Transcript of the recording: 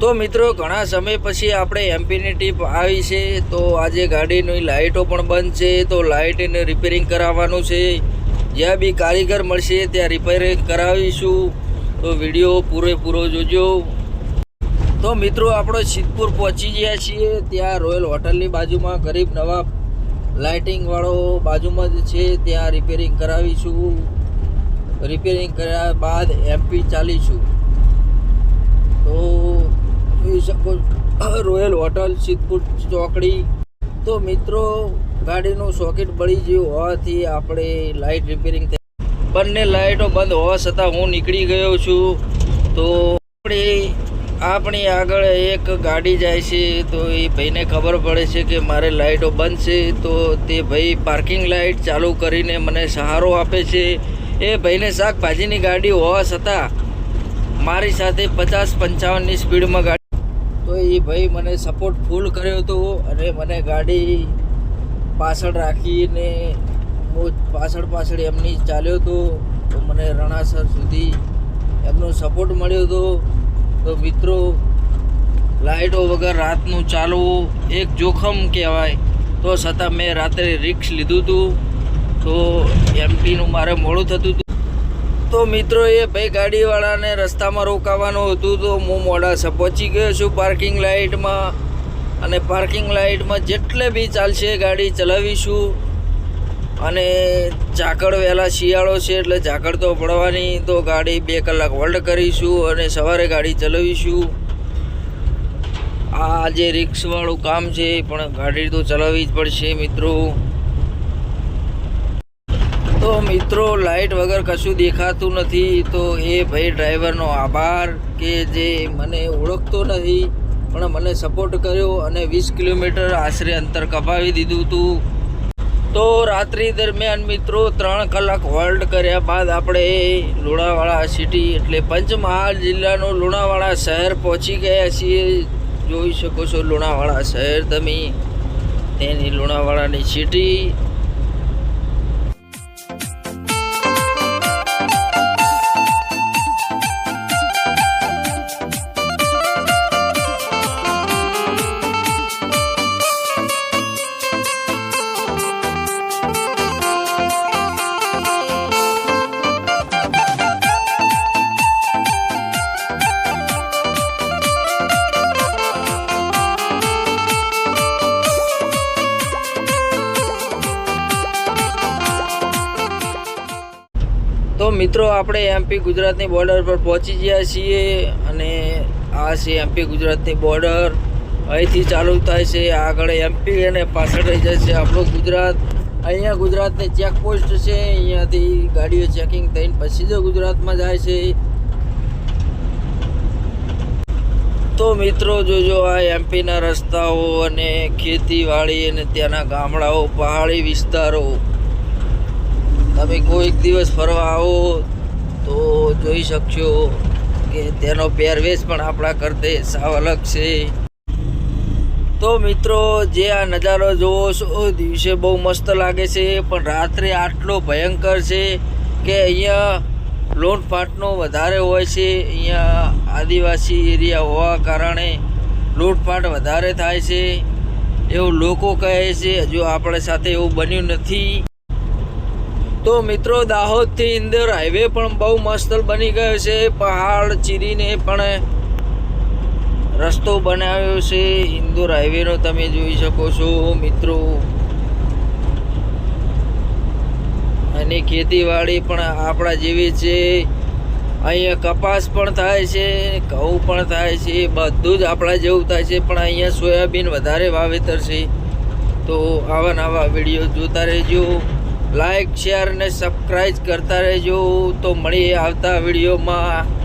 તો મિત્રો, ઘણા સમય પછી આપણે એમપીની ટીપ આવી છે. તો આજે ગાડીની લાઇટો પણ બંધ છે. તો લાઇટને રિપેરિંગ કરાવવાનું છે. જ્યાં બી કારીગર મળશે, ત્યાં રિપેરિંગ કરાવીશું. તો વીડિયો પૂરેપૂરો જોજો. તો મિત્રો, આપણે સિદ્ધપુર પહોંચી ગયા છીએ. ત્યાં રોયલ હોટલની બાજુમાં ગરીબ નવાબ લાઇટિંગવાળો બાજુમાં જ છે. ત્યાં રિપેરિંગ કરાવીશું. રિપેરિંગ કર્યા બાદ એમપી ચાલીશું. તો રોયલ હોટલ, સિદ્ધપુર ચોકડી. તો મિત્રો, ગાડીનું સોકેટ બળી ગયું હોવાથી આપણે લાઇટ રિપેરિંગ થઈ. બંને લાઇટો બંધ હોવા છતાં હું નીકળી ગયો છું. તો આપણે, આપણી આગળ એક ગાડી જાય છે, તો એ ભાઈને ખબર પડે છે કે મારે લાઇટો બંધ છે. તો તે ભાઈ પાર્કિંગ લાઇટ ચાલુ કરીને મને સહારો આપે છે. એ ભાઈને શાકભાજીની ગાડી હોવા છતાં મારી સાથે પચાસ પંચાવનની સ્પીડમાં ગાડી તો એ ભાઈ મને સપોર્ટ ફૂલ કર્યો હતો અને મને ગાડી પાછળ રાખીને હું પાછળ પાછળ એમની ચાલ્યો હતો તો મને રણાસર સુધી એમનો સપોર્ટ મળ્યો હતો તો મિત્રો લાઇટો વગર રાતનું ચાલવું એક જોખમ કહેવાય. તો છતાં મેં રાત્રે રિક્સ લીધું હતું તો એમટીનું મારે મોડું થતું હતું તો મિત્રો એ ભાઈ ગાડીવાળાને રસ્તામાં રોકાવાનું હતું તો હું મોડાસા પહોંચી ગયો છું પાર્કિંગ લાઇટમાં. અને પાર્કિંગ લાઇટમાં જેટલે બી ચાલશે ગાડી ચલાવીશું. અને ઝાકળ વહેલા શિયાળો છે એટલે ઝાકળ તો પડવાની, તો ગાડી બે કલાક હોલ્ડ કરીશું અને સવારે ગાડી ચલાવીશું. આ જે રિક્સવાળું કામ છે પણ ગાડી તો ચલાવવી જ પડશે મિત્રો. તો મિત્રો લાઇટ વગર કશું દેખાતું નથી. તો એ ભાઈ ડ્રાઈવરનો આભાર કે જે મને ઓળખતો નથી, પણ મને સપોર્ટ કર્યો અને વીસ કિલોમીટર આશરે અંતર કપાવી દીધું હતું તો રાત્રિ દરમિયાન મિત્રો, ત્રણ કલાક હોલ્ડ કર્યા બાદ આપણે લુણાવાડા સિટી એટલે પંચમહાલ જિલ્લાનું લુણાવાડા શહેર પહોંચી ગયા છીએ. જોઈ શકો છો લુણાવાડા શહેર તમે. તેની લુણાવાડાની સિટી મિત્રો, આપણે એમપી ગુજરાતની બોર્ડર પર પહોંચી ગયા છીએ અને આ છે એમપી ગુજરાતની બોર્ડર અહીંથી ચાલુ થાય છે, આગળ એમપી અને પાછળ રહી જાય છે આપણું ગુજરાત. અહીંયા ગુજરાતની ચેકપોસ્ટ છે, અહીંયાથી ગાડીઓ ચેકિંગ થઈને પછી જ ગુજરાતમાં જાય છે. તો મિત્રો, જોજો આ એમપીના રસ્તાઓ અને ખેતીવાડી અને ત્યાંના ગામડાઓ, પહાડી વિસ્તારો. તમે કોઈક દિવસ ફરવા આવો તો જોઈ શકશો કે તેનો પહેરવેશ પણ આપણા કરતે સાવ અલગ છે. તો મિત્રો, જે આ નજારો જોવો છો દિવસે બહુ મસ્ત લાગે છે, પણ રાત્રે આટલો ભયંકર છે કે અહીંયા લૂંટફાટનો વધારે હોય છે. અહીંયા આદિવાસી એરિયા હોવા કારણે લૂંટફાટ વધારે થાય છે. એવું લોકો કહે છે, હજુ આપણે સાથે એવું બન્યું નથી. તો મિત્રો દાહોદથી ઇન્દોર હાઈવે પણ બહુ મસ્ત બની ગયો છે. પહાડ ચીરીને પણ રસ્તો બનાવ્યો છે. ઇન્દોર હાઈવેનો તમે જોઈ શકો છો મિત્રો. અને ખેતીવાડી પણ આપણા જેવી છે. અહીંયા કપાસ પણ થાય છે, ઘઉં પણ થાય છે, બધું જ આપણા જેવું થાય છે. પણ અહીંયા સોયાબીન વધારે વાવેતર છે. તો આવા નવા વીડિયો જોતા રહેજો. લાઈક શેર અને સબસ્ક્રાઈબ કરતા રહેજો. તો મળીએ આવતા વિડીયોમાં.